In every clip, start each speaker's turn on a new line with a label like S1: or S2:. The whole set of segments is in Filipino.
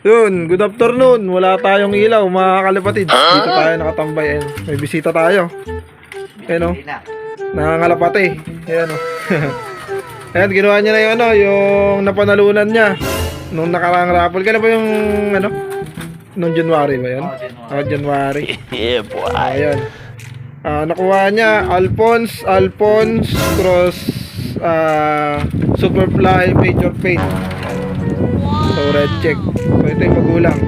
S1: Yun, good afternoon. Wala tayong ilaw, mga kalapatid. Dito tayo nakatambay. Ayun, may bisita tayo. Ayun o,
S2: na.
S1: nangangalapate. Ayan o. Ayan, ginawa niya na yung ano, yung napanalunan niya. Nung nakaraang raffle. Kailan ba yung ano? Nung January ba yun?
S2: Oh, January.
S1: Ah, January.
S3: Yeah, boy.
S1: Ayan. Ah, nakuha niya Alphonse, Alphonse Cross ah Superfly Major Fate. So red check. So ito yung magulang.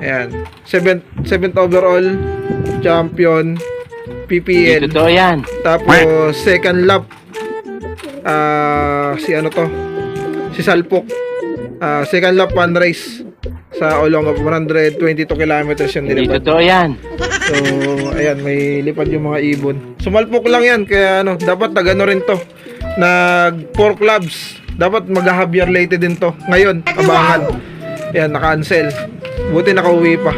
S1: Ayan. Seventh, seventh overall champion PPL.
S3: Totoo yan.
S1: Tapos second lap ah si ano to? Si Salpok. Ah second lap one race sa Olonga 122 kilometers yung
S3: Hindi
S1: nilipad.
S3: totoo yan.
S1: So, ayan, may lipad yung mga ibon. Sumalpok lang yan, kaya ano, dapat nag ano rin to. Nag four clubs. Dapat mag-Javier Leyte din to. Ngayon, abangan. Ayan, naka-cancel. Buti nakauwi pa.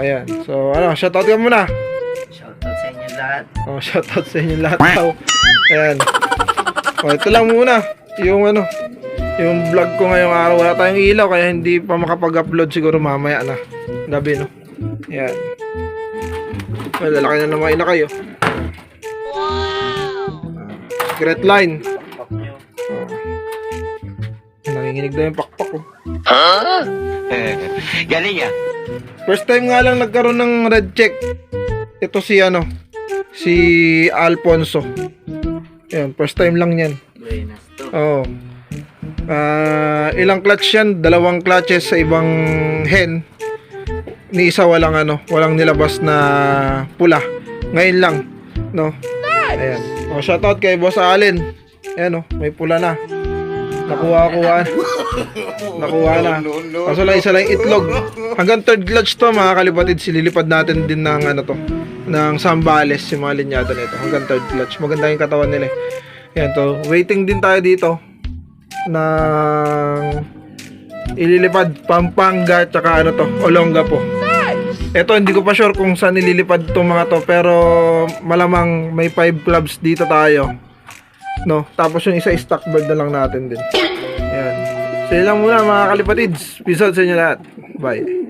S1: Ayan. So, ano, shoutout ka muna.
S2: Shoutout sa inyo lahat.
S1: Oh, shoutout sa inyo lahat daw. Ayan. Oh, ito lang muna. Yung ano, yung vlog ko ngayong araw. Wala tayong ilaw, kaya hindi pa makapag-upload siguro mamaya na. Gabi, no? Ayan. Well, lalaki na naman na kayo. Secret line. Nanginginig na yung pakpak ko.
S3: Galing ah.
S1: First time nga lang nagkaroon ng red check. Ito si ano, si Alfonso. Ayan, first time lang yan.
S2: Buenas to.
S1: Oo. Ah, ilang clutch yan? Dalawang clutches sa ibang hen. Ni isa walang ano, walang nilabas na pula. Ngayon lang, no? Ayan. Oh, shoutout kay Boss Allen. Ayan oh, may pula na. Nakuha-kuha. Nakuha na. Kaso lang isa lang itlog. Hanggang third clutch to mga kalipatid. Sililipad natin din ng ano to. Ng Sambales, yung mga linyada nito. Hanggang third clutch. Maganda yung katawan nila eh. Yan to. Waiting din tayo dito. ng ililipad Pampanga tsaka ano to Olonga po Ito hindi ko pa sure kung saan ililipad tong mga to pero malamang may 5 clubs dito tayo no tapos yung isa stock bird na lang natin din. Yan so yun lang muna mga kalipatids. Peace out sa inyo lahat. Bye